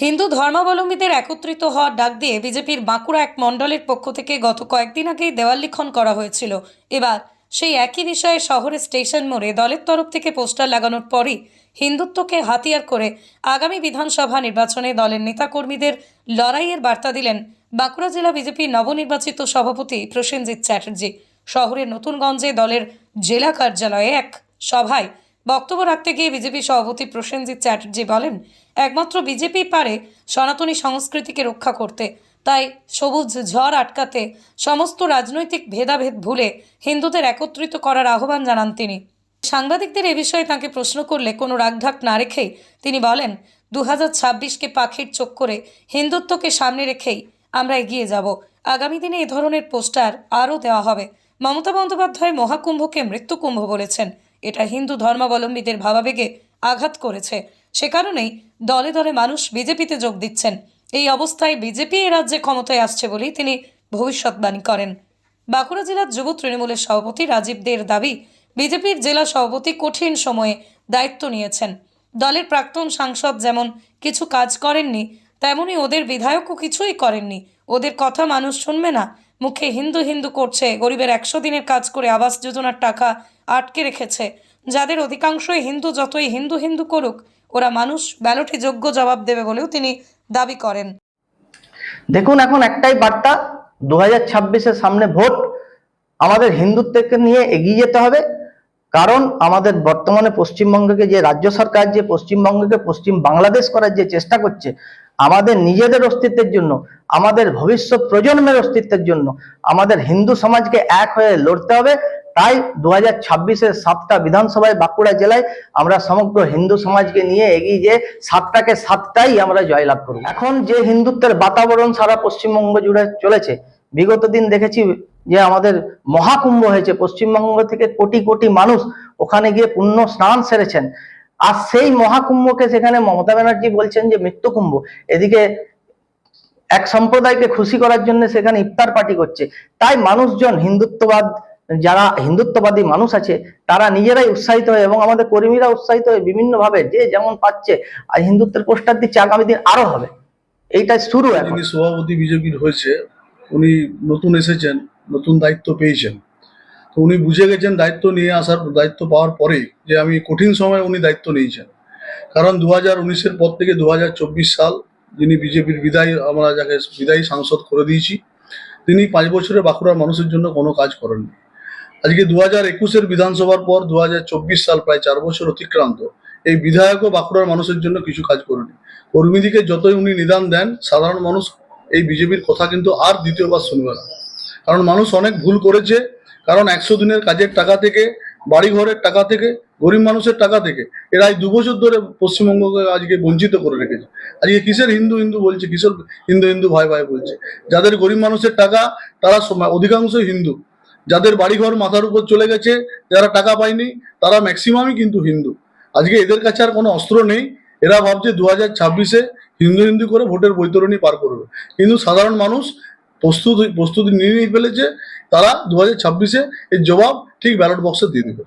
হিন্দু ধর্মাবলম্বীদের একত্রিত হওয়ার ডাক দিয়ে বিজেপির বাঁকুড়া এক মণ্ডলের পক্ষ থেকে গত কয়েকদিন আগেই দেওয়াল লিখন করা হয়েছিল। এবার সেই একই বিষয়ে শহরের স্টেশন মোড়ে দলের তরফ থেকে পোস্টার লাগানোর পরই হিন্দুত্বকে হাতিয়ার করে আগামী বিধানসভা নির্বাচনে দলের নেতাকর্মীদের লড়াইয়ের বার্তা দিলেন বাঁকুড়া জেলা বিজেপির নবনির্বাচিত সভাপতি প্রসেনজিৎ চ্যাটার্জি। শহরের নতুনগঞ্জে দলের জেলা কার্যালয়ে এক সভায় বক্তব্য রাখতে গিয়ে বিজেপি সভাপতি প্রসেনজিৎ চ্যাটার্জি বলেন, একমাত্র বিজেপি পারে সনাতনী সংস্কৃতিকে রক্ষা করতে। তাই সবুজ ঝড় আটকাতে সমস্ত রাজনৈতিক ভেদাভেদ ভুলে হিন্দুদের একত্রিত করার আহ্বান জানান তিনি। সাংবাদিকদের এ বিষয়ে তাকে প্রশ্ন করলে কোনো রাগঢাক না রেখেই তিনি বলেন দু হাজার ছাব্বিশকে পাখির চোখ করে হিন্দুত্বকে সামনে রেখেই আমরা এগিয়ে যাব। আগামী দিনে এ ধরনের পোস্টার আরও দেওয়া হবে। মমতা বন্দ্যোপাধ্যায় মহাকুম্ভকে মৃত্যুকুম্ভ বলেছেন। এটা হিন্দু ধর্মাবলম্বীদের ভাবাবেগে আঘাত করেছে। সে কারণেই দলে দলে মানুষ বিজেপিতে যোগ দিচ্ছেন। এই অবস্থায় বিজেপি এ রাজ্যে ক্ষমতায় আসছে বলেই তিনি ভবিষ্যৎবাণী করেন। বাঁকুড়া জেলার যুব তৃণমূলের সভাপতি রাজীব দের দাবি, বিজেপির জেলা সভাপতি কঠিন সময়ে দায়িত্ব নিয়েছেন। দলের প্রাক্তন সাংসদ যেমন কিছু কাজ করেননি, তেমনি ওদের বিধায়কও কিছুই করেননি। ওদের কথা মানুষ শুনবে না। মুখে হিন্দু হিন্দু করছে, গরিবের একশো দিনের কাজ করে আবাস যোজনার টাকা আটকে রেখেছে। যাদের অধিকাংশই হিন্দু, যতই হিন্দু হিন্দু করুক, ওরা মানুষ, ব্যালটে যোগ্য জবাব দেবে বলেও তিনি দাবি করেন। দেখুন, এখন একটাই বার্তা, দু হাজার সামনে ভোট, আমাদের হিন্দুত্বকে নিয়ে এগিয়ে যেতে হবে। কারণ আমাদের বর্তমানে পশ্চিমবঙ্গকে যে রাজ্য সরকার যে পশ্চিমবঙ্গকে পশ্চিম বাংলাদেশ করার যে চেষ্টা করছে, আমাদের নিজেদের অস্তিত্বের জন্য, আমাদের ভবিষ্যৎ প্রজন্মের অস্তিত্বের জন্য, আমাদের হিন্দু সমাজকে এক হয়ে লড়তে হবে। তাই দু হাজার ছাব্বিশের সাতটা বিধানসভায় বাঁকুড়া জেলায় আমরা সমগ্র হিন্দু সমাজকে নিয়ে এগিয়ে যে সাতটাকে সাতটাই আমরা জয়লাভ করব। এখন যে হিন্দুত্বের বাতাবরণ সারা পশ্চিমবঙ্গ জুড়ে চলেছে, বিগত দিন দেখেছি যে আমাদের মহাকুম্ভ হয়েছে পশ্চিমবঙ্গ থেকে কোটি কোটি মানুষ ওখানে গিয়ে পুণ্য স্নান সেরেছেন। আর সেই মহাকুম্ভকে সেখানে মমতা ব্যানার্জি বলছেন যে মৃত্যুকুম্ভ। এদিকে এক সম্প্রদায়কে খুশি করার জন্য সেখানে ইফতার পার্টি করছে। তাই মানুষজন হিন্দুত্ববাদ যারা হিন্দুত্ববাদী মানুষ আছে তারা নিজেরাই উৎসাহিত হয় এবং আমাদের কর্মীরা উৎসাহিত হয়ে বিভিন্ন ভাবে যে যেমন পাচ্ছে আর হিন্দুত্বের পোস্টার দিচ্ছে আগামী দিন আরও হবে। এইটা শুরু এখন। সভাপতি বিজেপির হয়েছে উনি নতুন এসেছেন। নতুন দায়িত্ব পেয়েছেন। তো উনি বুঝে গেছেন দায়িত্ব নিয়ে আসার, দায়িত্ব পাওয়ার পরেই যে আমি কঠিন সময় উনি দায়িত্ব নিয়েছেন। কারণ দু হাজার উনিশের পর থেকে দু হাজার চব্বিশ সাল যিনি বিজেপির বিদায়ী, আমরা যাকে বিদায়ী সাংসদ করে দিয়েছি, তিনি পাঁচ বছরে বাঁকুড়ার মানুষের জন্য কোনো কাজ করেননি। আজকে দু হাজার একুশের বিধানসভার পর দু হাজার চব্বিশ সাল প্রায় চার বছর অতিক্রান্ত, এই বিধায়কও বাঁকুড়ার মানুষের জন্য কিছু কাজ করেনি। কর্মীদিকে যতই উনি নিদান দেন, সাধারণ মানুষ এই বিজেপির কথা কিন্তু আর দ্বিতীয়বার শুনবে না। কারণ মানুষ অনেক ভুল করেছে, কারণ একশো দিনের কাজের টাকা থেকে বাড়ি ঘরের টাকা থেকে, গরিব মানুষের টাকা থেকে, এরা এই দু বছর ধরে পশ্চিমবঙ্গকে আজকে বঞ্চিত করে রেখেছে। আজকে কিসের হিন্দু হিন্দু বলছে, কিসের হিন্দু হিন্দু ভাই ভাই বলছে? যাদের গরিব মানুষের টাকা, তারা অধিকাংশই হিন্দু। যাদের বাড়িঘর মাথার উপর চলে গেছে, যারা টাকা পায়নি, তারা ম্যাক্সিমামই কিন্তু হিন্দু। আজকে এদের কাছে আর কোনো অস্ত্র নেই। এরা ভাবছে দু হাজার ছাব্বিশে হিন্দু হিন্দু করে ভোটের বৈতরণী পার করবে। কিন্তু সাধারণ মানুষ প্রস্তুত, প্রস্তুতি নিয়ে ফেলেছে, তারা দু হাজার ছাব্বিশে এর জবাব ঠিক ব্যালট বক্সে দিয়ে দেবে।